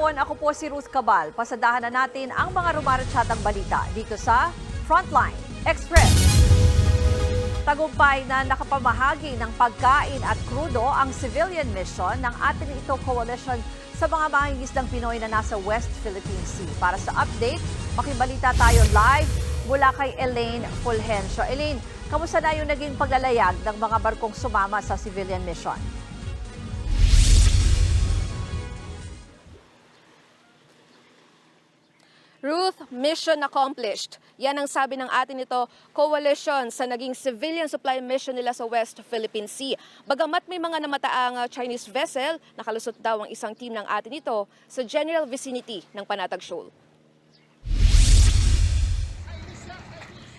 hapon, ako po si Ruth Cabal. Pasadahan na natin ang mga rumaratsyatang balita dito sa Frontline Express. Tagumpay na nakapamahagi ng pagkain at krudo ang civilian mission ng atin ito coalition sa mga mangingisdang Pinoy na nasa West Philippine Sea. Para sa update, makibalita tayo live mula kay Elaine Fulgencio. Elaine, kamusta na yung naging paglalayag ng mga barkong sumama sa civilian mission? Ruth, mission accomplished. Yan ang sabi ng atin ito, coalition sa naging civilian supply mission nila sa West Philippine Sea. Bagamat may mga namataang uh, Chinese vessel, nakalusot daw ang isang team ng atin ito sa general vicinity ng Panatag Shoal.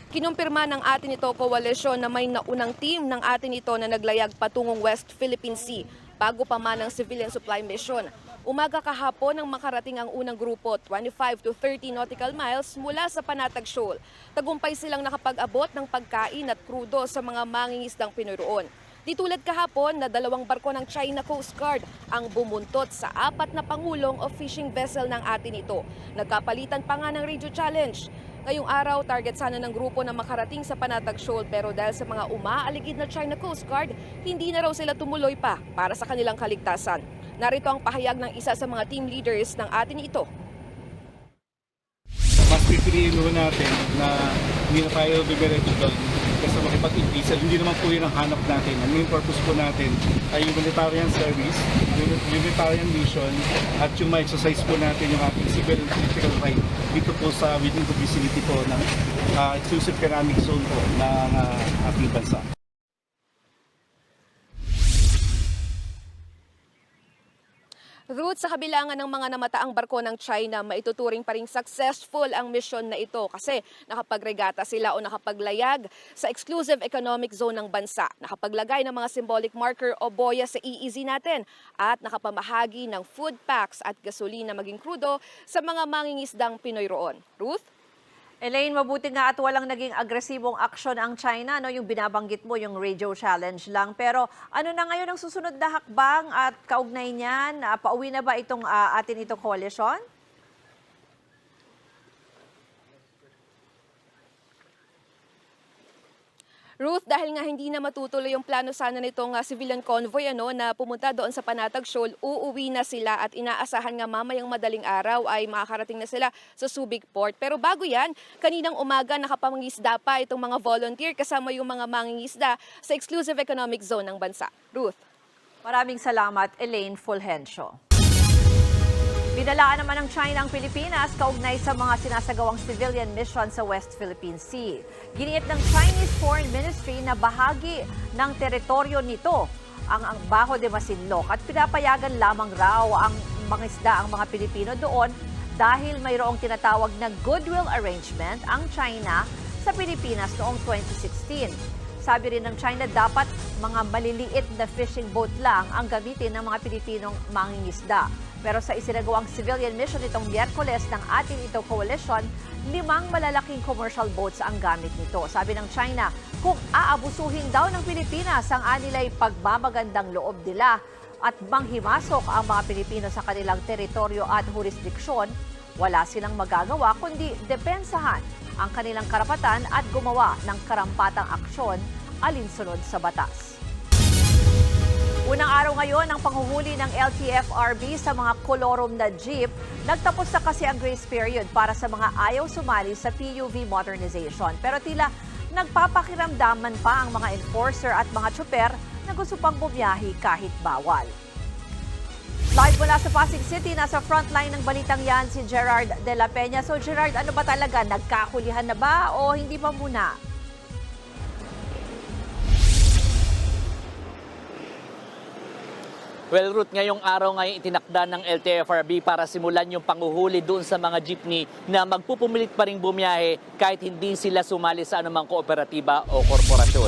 Kinumpirma ng atin ito koalisyon na may naunang team ng atin ito na naglayag patungong West Philippine Sea bago pa man ang civilian supply mission. Umaga kahapon nang makarating ang unang grupo 25 to 30 nautical miles mula sa Panatag Shoal. Tagumpay silang nakapag-abot ng pagkain at krudo sa mga mangingisdang Pinoy roon. Di tulad kahapon na dalawang barko ng China Coast Guard ang bumuntot sa apat na pangulong o fishing vessel ng atin ito. Nagkapalitan pa nga ng radio challenge. Ngayong araw, target sana ng grupo na makarating sa Panatag Shoal pero dahil sa mga umaaligid na China Coast Guard, hindi na raw sila tumuloy pa para sa kanilang kaligtasan. Narito ang pahayag ng isa sa mga team leaders ng atin ito. mas pipiliin natin na hindi na tayo bibiretso doon kasi makipag-ibisal. Hindi naman po yun ang hanap natin. Ang main purpose po natin ay humanitarian service, humanitarian mission, at yung ma-exercise po natin yung ating civil and political right dito po sa within the vicinity po ng ah, exclusive economic zone po ng ah, ating bansa. Ruth, sa kabilangan ng mga namataang barko ng China, maituturing pa rin successful ang mission na ito kasi nakapagregata sila o nakapaglayag sa exclusive economic zone ng bansa, nakapaglagay ng mga symbolic marker o boya sa EEZ natin at nakapamahagi ng food packs at gasolina maging krudo sa mga mangingisdang Pinoy roon. Ruth? Elaine, mabuti nga at walang naging agresibong aksyon ang China, no? yung binabanggit mo, yung radio challenge lang. Pero ano na ngayon ang susunod na hakbang at kaugnay niyan? Ah, pauwi na ba itong ah, atin itong coalition? Ruth, dahil nga hindi na matutuloy yung plano sana nitong uh, civilian convoy ano, na pumunta doon sa Panatag Shoal, uuwi na sila at inaasahan nga mamayang madaling araw ay makakarating na sila sa Subic Port. Pero bago yan, kaninang umaga nakapangisda pa itong mga volunteer kasama yung mga mangingisda sa exclusive economic zone ng bansa. Ruth. Maraming salamat, Elaine Fulgencio. Binalaan naman ng China ang Pilipinas kaugnay sa mga sinasagawang civilian mission sa West Philippine Sea. Giniit ng Chinese Foreign Ministry na bahagi ng teritoryo nito ang, Baho de Masinloc at pinapayagan lamang raw ang mangisda ang mga Pilipino doon dahil mayroong tinatawag na goodwill arrangement ang China sa Pilipinas noong 2016. Sabi rin ng China, dapat mga maliliit na fishing boat lang ang gamitin ng mga Pilipinong mangingisda. Pero sa isinagawang civilian mission itong Miyerkules ng ating ito coalition, limang malalaking commercial boats ang gamit nito. Sabi ng China, kung aabusuhin daw ng Pilipinas ang anilay pagmamagandang loob nila at manghimasok ang mga Pilipino sa kanilang teritoryo at jurisdiksyon, wala silang magagawa kundi depensahan ang kanilang karapatan at gumawa ng karampatang aksyon alinsunod sa batas. Unang araw ngayon ang panghuhuli ng LTFRB sa mga kolorom na jeep. Nagtapos na kasi ang grace period para sa mga ayaw sumali sa PUV modernization. Pero tila nagpapakiramdaman pa ang mga enforcer at mga tsuper na gusto pang bumiyahi kahit bawal. Live mula sa Pasig City, nasa frontline ng balitang yan si Gerard De La Peña. So Gerard, ano ba talaga? Nagkahulihan na ba o hindi pa muna? Well, Ruth, ngayong araw ngayon itinakda ng LTFRB para simulan yung panguhuli doon sa mga jeepney na magpupumilit pa rin bumiyahe kahit hindi sila sumali sa anumang kooperatiba o korporasyon.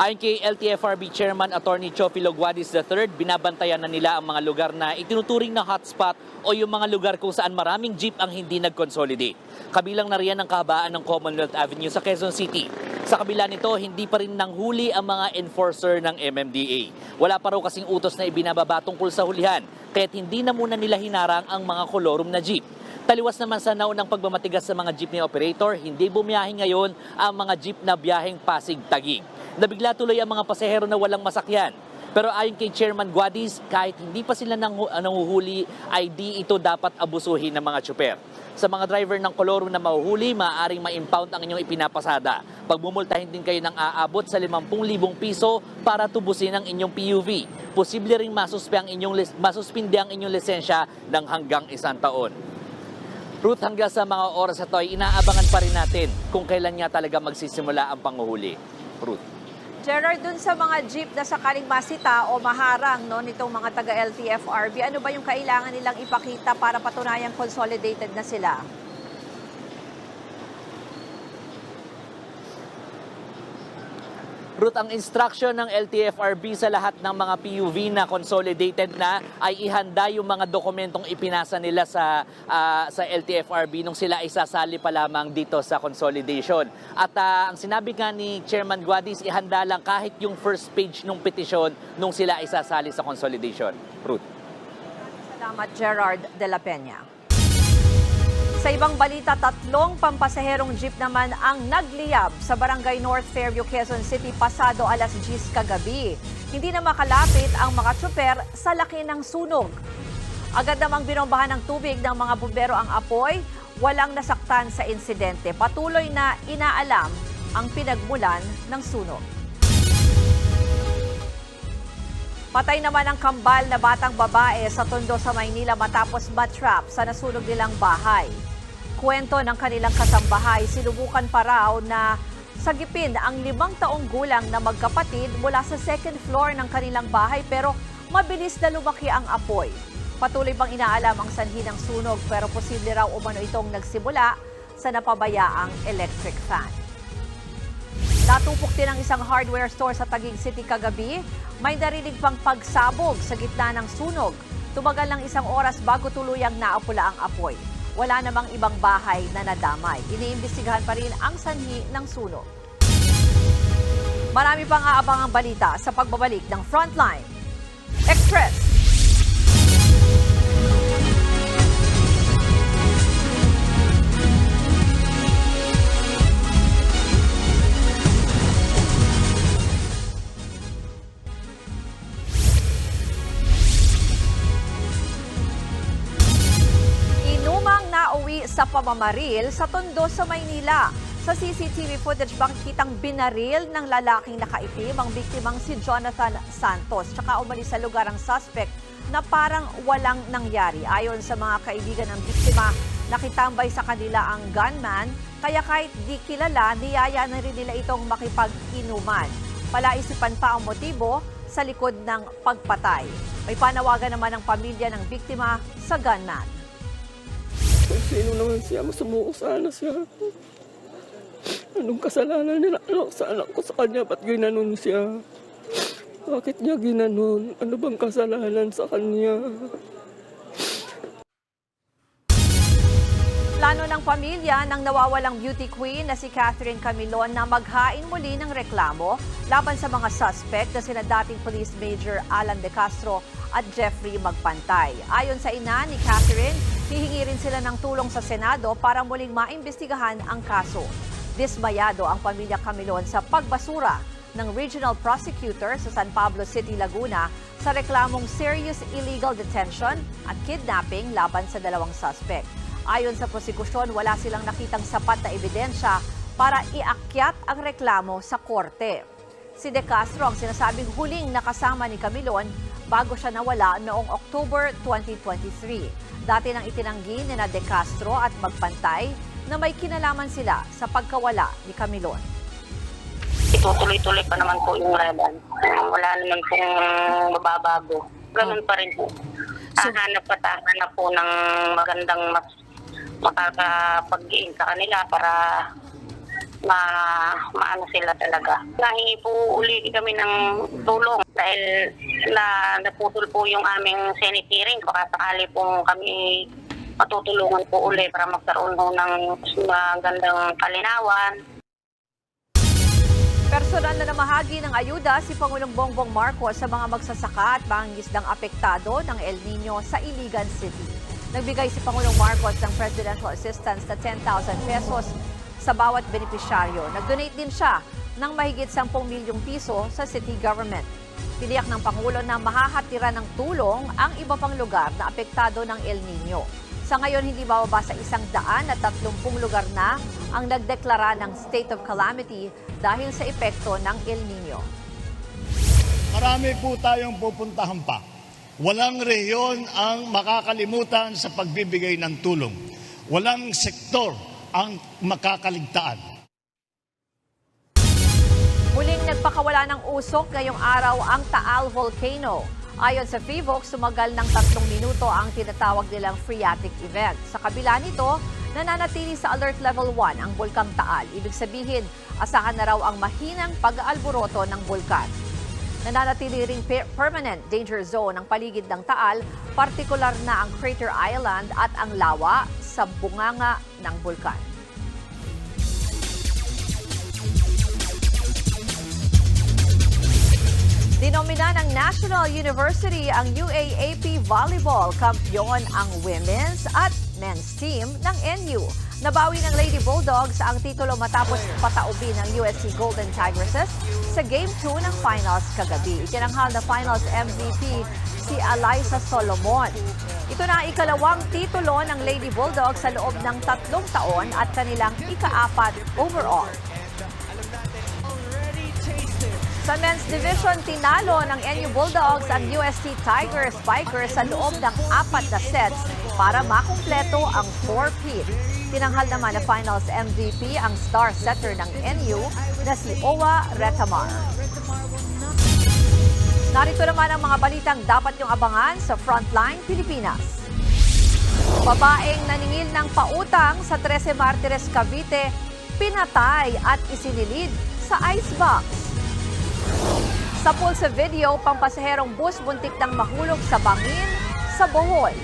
Ayon kay LTFRB Chairman Attorney Chofi Loguadis III, binabantayan na nila ang mga lugar na itinuturing na hotspot o yung mga lugar kung saan maraming jeep ang hindi nag-consolidate. Kabilang na riyan ang kahabaan ng Commonwealth Avenue sa Quezon City. Sa kabila nito, hindi pa rin nanghuli ang mga enforcer ng MMDA. Wala pa raw kasing utos na ibinababa tungkol sa hulihan. kaya't hindi na muna nila hinarang ang mga kolorum na jeep. Taliwas naman sa naunang pagmamatigas sa mga jeepney operator, hindi bumiyahe ngayon ang mga jeep na biyaheng Pasig-Tagig. Nabigla tuloy ang mga pasahero na walang masakyan. Pero ayon kay Chairman Guadis, kahit hindi pa sila nang, nanguhuli, ay di ito dapat abusuhin ng mga tsuper. Sa mga driver ng kolorum na mahuhuli, maaaring ma-impound ang inyong ipinapasada. Pagmumultahin din kayo ng aabot sa 50,000 piso para tubusin ang inyong PUV. Posible ring masuspe ang inyong, masuspindi ang inyong lisensya ng hanggang isang taon. Ruth, hanggang sa mga oras na to ay inaabangan pa rin natin kung kailan nga talaga magsisimula ang panguhuli. Ruth. Gerard, dun sa mga jeep na sakaling masita o maharang no, nitong mga taga-LTFRB, ano ba yung kailangan nilang ipakita para patunayang consolidated na sila? Ruth, ang instruction ng LTFRB sa lahat ng mga PUV na consolidated na ay ihanda yung mga dokumentong ipinasa nila sa ah, sa LTFRB nung sila ay sasali pa lamang dito sa consolidation. At ah, ang sinabi nga ni Chairman Guadis, ihanda lang kahit yung first page ng petisyon nung sila ay sasali sa consolidation. Ruth. Salamat, Gerard de la Peña. Sa ibang balita, tatlong pampasaherong jeep naman ang nagliyab sa Barangay North Fairview, Quezon City pasado alas 10 kagabi. Hindi na makalapit ang mga tsuper sa laki ng sunog. Agad namang binombahan ng tubig ng mga bumbero ang apoy, walang nasaktan sa insidente. Patuloy na inaalam ang pinagmulan ng sunog. Patay naman ang kambal na batang babae sa Tondo sa Maynila matapos matrap sa nasunog nilang bahay. Kwento ng kanilang kasambahay, sinubukan pa raw na sagipin ang limang taong gulang na magkapatid mula sa second floor ng kanilang bahay pero mabilis na lumaki ang apoy. Patuloy pang inaalam ang sanhi ng sunog pero posible raw umano itong nagsimula sa napabayaang electric fan. Natupok din ang isang hardware store sa Taguig City kagabi. May narinig pang pagsabog sa gitna ng sunog. Tumagal ng isang oras bago tuluyang naapula ang apoy. Wala namang ibang bahay na nadamay. Iniimbestigahan pa rin ang sanhi ng sunog. Marami pang aabangang balita sa pagbabalik ng Frontline Express. Pamamaril sa Tondo sa Maynila. Sa CCTV footage, makikitang binaril ng lalaking nakaitim ang biktimang si Jonathan Santos. Tsaka umalis sa lugar ang suspect na parang walang nangyari. Ayon sa mga kaibigan ng biktima, nakitambay sa kanila ang gunman, kaya kahit di kilala, niyaya na rin nila itong makipag-inuman. Palaisipan pa ang motibo sa likod ng pagpatay. May panawagan naman ng pamilya ng biktima sa gunman. Kung sino naman siya, masumuko sana siya. Anong kasalanan niya ano, sa anak ko sa kanya? Ba't ginanon siya? Bakit niya ginanon? Ano bang kasalanan sa kanya? Plano ng pamilya ng nawawalang beauty queen na si Catherine Camilon na maghain muli ng reklamo laban sa mga suspect na sina dating Police Major Alan De Castro at Jeffrey Magpantay. Ayon sa ina ni Catherine, hihingi rin sila ng tulong sa Senado para muling maimbestigahan ang kaso. Dismayado ang pamilya Camilon sa pagbasura ng Regional Prosecutor sa San Pablo City, Laguna sa reklamong serious illegal detention at kidnapping laban sa dalawang suspect. Ayon sa prosekusyon, wala silang nakitang sapat na ebidensya para iakyat ang reklamo sa korte. Si De Castro ang sinasabing huling nakasama ni Camilon bago siya nawala noong October 2023. Dati nang itinanggi ni na De Castro at Magpantay na may kinalaman sila sa pagkawala ni Camilon. itutuloy-tuloy pa naman po yung laban. Wala naman pong mababago. Ganun pa rin po. Hahanap at hahanap po ng magandang mas makakapag-gain sa kanila para ma maano sila talaga. Nahingi po uli kami ng tulong dahil na naputol po yung aming Senate hearing. Baka sakali po kami matutulungan po uli para magkaroon po ng magandang kalinawan. Personal Personal na namahagi ng ayuda si Pangulong Bongbong Marcos sa mga magsasaka at mangingisdang apektado ng El Nino sa Iligan City. Nagbigay si Pangulong Marcos ng presidential assistance na 10,000 pesos sa bawat benepisyaryo. Nag-donate din siya ng mahigit 10 milyong piso sa city government. Tiniyak ng Pangulo na mahahatira ng tulong ang iba pang lugar na apektado ng El Nino. Sa ngayon, hindi bababa sa isang daan at tatlumpung lugar na ang nagdeklara ng state of calamity dahil sa epekto ng El Nino. Marami po tayong pupuntahan pa. Walang rehiyon ang makakalimutan sa pagbibigay ng tulong. Walang sektor ang makakaligtaan. Muling nagpakawala ng usok ngayong araw ang Taal Volcano. Ayon sa FIVOX, sumagal ng tatlong minuto ang tinatawag nilang phreatic event. Sa kabila nito, nananatili sa alert level 1 ang Bulkang Taal. Ibig sabihin, asahan na raw ang mahinang pag-aalboroto ng bulkan. Nananatili ring per- permanent danger zone ang paligid ng Taal, partikular na ang Crater Island at ang lawa sa bunganga ng bulkan. Dinomina ng National University ang UAAP Volleyball. Kampyon ang women's at men's team ng NU. Nabawi ng Lady Bulldogs ang titulo matapos pataubi ng USC Golden Tigresses sa Game 2 ng finals kagabi. Itinanghal na finals MVP si Eliza Solomon. Ito na ang ikalawang titulo ng Lady Bulldogs sa loob ng tatlong taon at kanilang ikaapat overall. Sa men's division, tinalo ng NU Bulldogs ang UST Tigers Bikers sa loob ng apat na sets para makumpleto ang four-peat. Tinanghal naman na finals MVP ang star setter ng NU na si Owa Retamar. Narito naman ang mga balitang dapat niyong abangan sa Frontline Pilipinas. Babaeng naningil ng pautang sa 13 Martires Cavite, pinatay at isinilid sa icebox. Sa pool video, pampasaherong bus buntik ng mahulog sa bangin sa Bohol.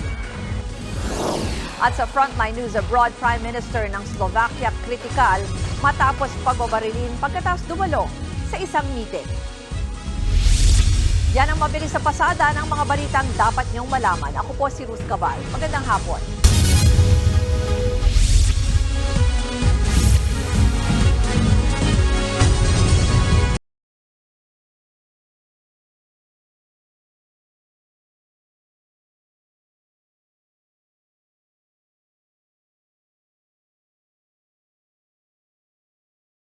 At sa Frontline News Abroad, Prime Minister ng Slovakia kritikal matapos pagbabarilin pagkatapos dumalo sa isang meeting. Yan ang mabilis sa pasada ng mga balitang dapat niyong malaman. Ako po si Ruth Cabal. Magandang hapon.